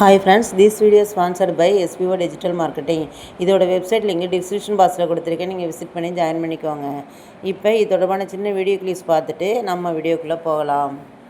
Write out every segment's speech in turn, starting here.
Hi friends this video sponsored by SPO digital marketing இதோட website link description பாக்ஸில் கொடுத்துருக்கேன். நீங்கள் விசிட் பண்ணி ஜாயின் பண்ணிக்கோங்க. இப்போ இது தொடர்பான சின்ன வீடியோ கிளிப்ஸ் பார்த்துட்டு நம்ம வீடியோக்குள்ளே போகலாம்.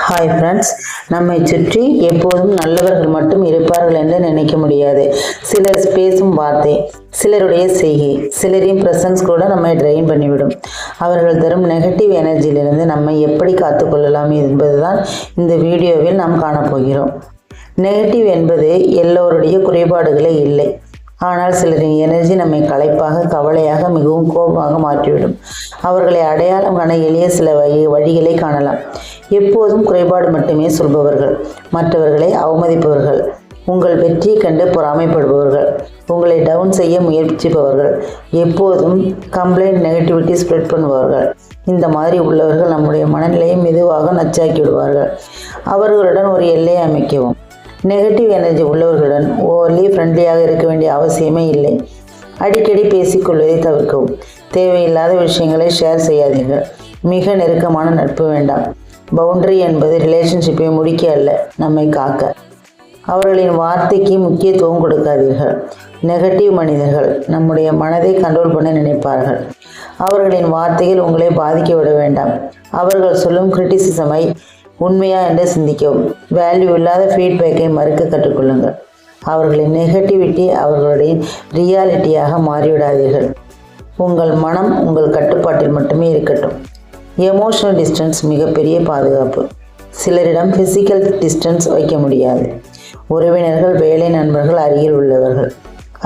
ஹாய் ஃப்ரெண்ட்ஸ் நம்மை சுற்றி எப்போதும் நல்லவர்கள் மட்டும் இருப்பார்கள் என்று நினைக்க முடியாது. சிலர் பேசும் வார்த்தை சிலருடைய செய்கை சிலரின் ப்ரெசன்ஸ் கூட நம்மை ட்ரெயின் பண்ணிவிடும். அவர்கள் தரும் நெகட்டிவ் எனர்ஜியிலிருந்து நம்மை எப்படி காத்துக்கொள்ளலாம் என்பதுதான் இந்த வீடியோவில் நாம் காணப்போகிறோம். நெகட்டிவ் என்பது எல்லோருடைய குறைபாடுகளே இல்லை. ஆனால் சிலரின் எனர்ஜி நம்மை களைப்பாக கவலையாக மிகவும் கோபமாக மாற்றிவிடும். அவர்களை அடையாளம் காண எளிய சில வழி வழிகளை காணலாம். எப்போதும் குறைபாடு மட்டுமே சொல்பவர்கள். மற்றவர்களை அவமதிப்பவர்கள். உங்கள் வெற்றியை கண்டு பொறாமைப்படுபவர்கள். உங்களை டவுன் செய்ய முயற்சிப்பவர்கள். எப்போதும் கம்ப்ளைண்ட் நெகட்டிவிட்டி ஸ்ப்ரெட் பண்ணுபவர்கள் இந்த மாதிரி உள்ளவர்கள் நம்முடைய மனநிலையை மெதுவாக நச்சாக்கி விடுவார்கள் அவர்களுடன் ஒரு எல்லையை அமைக்கவும். நெகட்டிவ் எனர்ஜி உள்ளவர்களுடன் ஓவர்லி ஃப்ரெண்ட்லியாக இருக்க வேண்டிய அவசியமே இல்லை. அடிக்கடி பேசிக்கொள்வதை தவிர்க்கவும். தேவையில்லாத விஷயங்களை ஷேர் செய்யாதீர்கள். மிக நெருக்கமான நட்பு வேண்டாம். பவுண்டரி என்பது ரிலேஷன்ஷிப்பை முடிக்க அல்ல நம்மை காக்க. அவர்களின் வார்த்தைக்கு முக்கியத்துவம் கொடுக்காதீர்கள். நெகட்டிவ் மனிதர்கள் நம்முடைய மனதை கண்ட்ரோல் பண்ண நினைப்பார்கள். அவர்களின் வார்த்தைகள் உங்களை பாதிக்க விட வேண்டாம். அவர்கள் சொல்லும் கிரிட்டிசிசமை உண்மையா என்று சிந்திக்கவும். வேல்யூ இல்லாத ஃபீட்பேக்கை மறுக்க கற்றுக்கொள்ளுங்கள். அவர்களின் நெகட்டிவிட்டி அவர்களுடைய ரியாலிட்டியாக மாறிவிடாதீர்கள். உங்கள் மனம் உங்கள் கட்டுப்பாட்டில் மட்டுமே இருக்கட்டும். எமோஷனல் டிஸ்டன்ஸ் மிகப்பெரிய பாதுகாப்பு. சிலரிடம் ஃபிசிக்கல் டிஸ்டன்ஸ் வைக்க முடியாது. உறவினர்கள் வேலை நண்பர்கள் அருகில் உள்ளவர்கள்.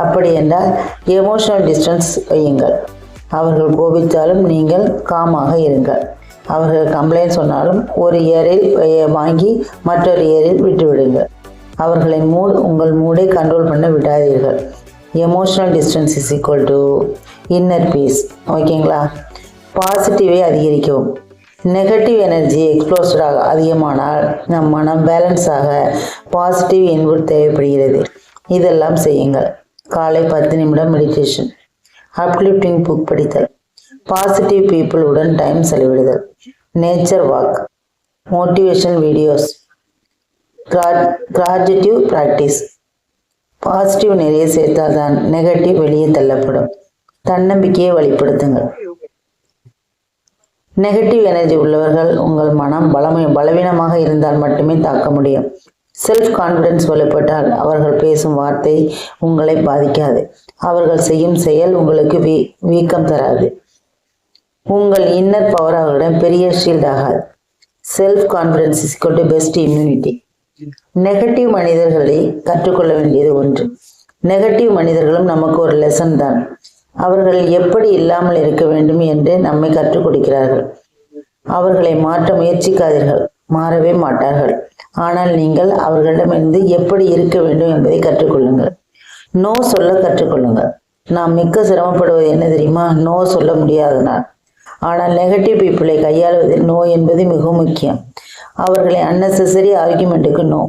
அப்படி என்றால் எமோஷனல் டிஸ்டன்ஸ் வையுங்கள். அவர்கள் கோபித்தாலும் நீங்கள் காமாக இருங்கள். அவர்கள் கம்ப்ளைண்ட் சொன்னாலும் ஒரு இயரில் வாங்கி மற்றொரு இயரில் விட்டுவிடுங்கள். அவர்களின் மூட் உங்கள் மூடை கண்ட்ரோல் பண்ண விடாதீர்கள். Emotional distance is equal to inner peace ஓகேங்களா பாசிட்டிவை அதிகரிக்கவும். நெகட்டிவ் எனர்ஜி எக்ஸ்ப்ளோஸ்டாக அதிகமானால் நம் மனம் பேலன்ஸாக பாசிட்டிவ் இன்புட் தேவைப்படுகிறது. இதெல்லாம் செய்யுங்கள். காலை பத்து நிமிடம் மெடிடேஷன் அப்லிஃப்டிங் புக் படித்தல். பாசிட்டிவ் பீப்புள் உடன் time செலவிடுதல். Nature walk motivation videos gratitude practice positive நிறைய சேர்த்தால் தான் நெகட்டிவ் வெளியே தள்ளப்படும். தன்னம்பிக்கையை வழிப்படுத்துங்கள். நெகட்டிவ் எனர்ஜி உள்ளவர்கள் உங்கள் மனம் பலமை பலவீனமாக இருந்தால் மட்டுமே தாக்க முடியும். செல்ஃப் கான்ஃபிடன்ஸ் வலுப்பட்டால் அவர்கள் பேசும் வார்த்தை உங்களை பாதிக்காது. அவர்கள் செய்யும் செயல் உங்களுக்கு வீ வீக்கம் தராது. உங்கள் இன்னர் பவர் அவர்களிடம் பெரிய ஷீல்ட் ஆகாது. செல்ஃப் கான்ஃபிடன்ஸ் இஸ் கொண்டு பெஸ்ட் இம்யூனிட்டி நெகட்டிவ் மனிதர்களை கற்றுக்கொள்ள வேண்டியது ஒன்று. நெகட்டிவ் மனிதர்களும் நமக்கு ஒரு லெசன் தான். அவர்கள் எப்படி இல்லாமல் இருக்க வேண்டும் என்று நம்மை கற்றுக் கொடுக்கிறார்கள். அவர்களை மாற்ற முயற்சிக்காதீர்கள். மாறவே மாட்டார்கள். ஆனால் நீங்கள் அவர்களிடமிருந்து எப்படி இருக்க வேண்டும் என்பதை கற்றுக்கொள்ளுங்கள். நோ சொல்ல கற்றுக்கொள்ளுங்கள். நாம் மிக்க சிரமப்படுவது என்ன தெரியுமா? நோ சொல்ல முடியாதனால் ஆனால் நெகட்டிவ் பீப்புளை கையாளுவதில் நோ என்பது மிக முக்கியம். அவர்களை அன்னெசரி ஆர்குமெண்ட்டுக்கு நோ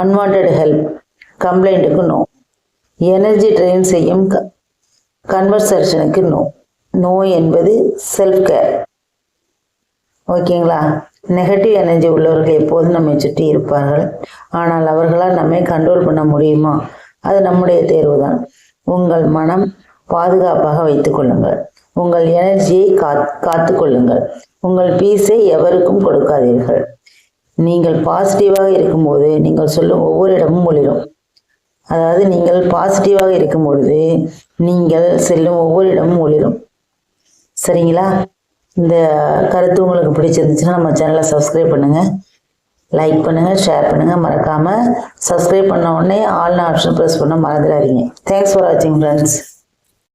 அன்வான்ட் ஹெல்ப் கம்ப்ளைண்ட்டுக்கு நோ எனர்ஜி ட்ரெயின் செய்யும் கன்வர்சேஷனுக்கு நோ நோ என்பது செல்ஃப் கேர் ஓகேங்களா? நெகட்டிவ் எனர்ஜி உள்ளவர்கள் எப்போதும் நம்மை சுற்றி இருப்பார்கள். ஆனால் அவர்களால் நம்மை கண்ட்ரோல் பண்ண முடியுமா? அது நம்முடைய தேர்வு தான் உங்கள் மனம் பாதுகாப்பாக வைத்துக் கொள்ளுங்கள். உங்கள் எனர்ஜியை காத்து கொள்ளுங்கள் உங்கள் பீஸை எவருக்கும் கொடுக்காதீர்கள். நீங்கள் பாசிட்டிவாக இருக்கும்போது நீங்கள் சொல்லும் ஒவ்வொரு இடமும் ஒளிரும். அதாவது நீங்கள் பாசிட்டிவாக இருக்கும் பொழுது நீங்கள் செல்லும் ஒவ்வொரு இடமும் ஒளிரும். சரிங்களா? இந்த கருத்து உங்களுக்கு பிடிச்சிருந்துச்சுன்னா நம்ம சேனலை சப்ஸ்கிரைப் பண்ணுங்கள் லைக் பண்ணுங்கள் ஷேர் பண்ணுங்கள் மறக்காமல் சப்ஸ்கிரைப் பண்ண உடனே ஆல்னு ஆப்ஷன் ப்ரெஸ் பண்ண மறந்துடாதீங்க. தேங்க்ஸ் ஃபார் வாட்சிங் ஃப்ரெண்ட்ஸ்